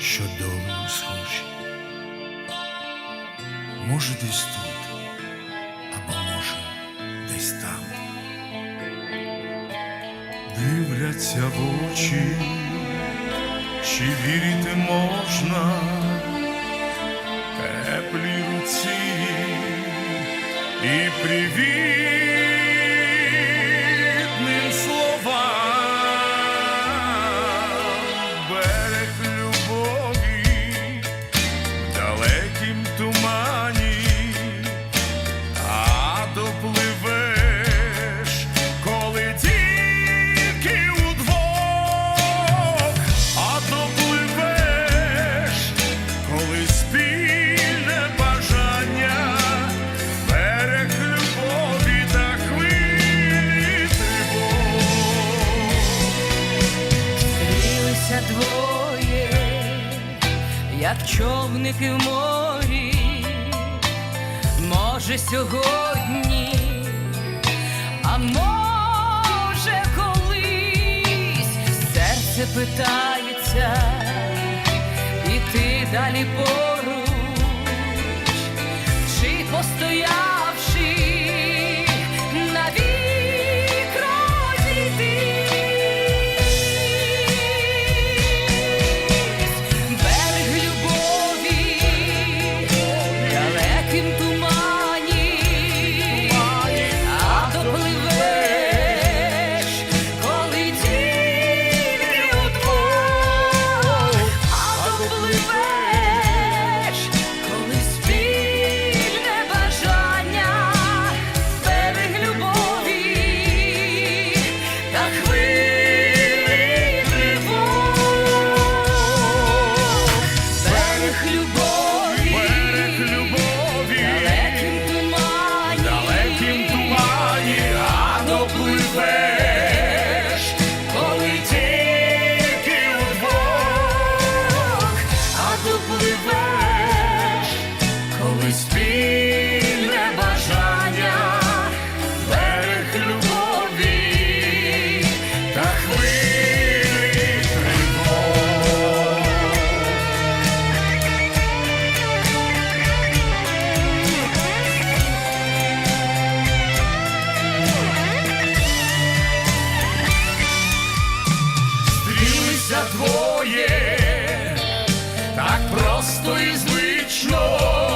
що долею схожі. Може, десь тут, або може, десь там. Дивляться в очі, чи вірити можна теплій руці і привітним як човники в морі, може сьогодні, а може колись серце питається, і ти далі поруч, чи постояти. зустрілися двоє, так просто і звично.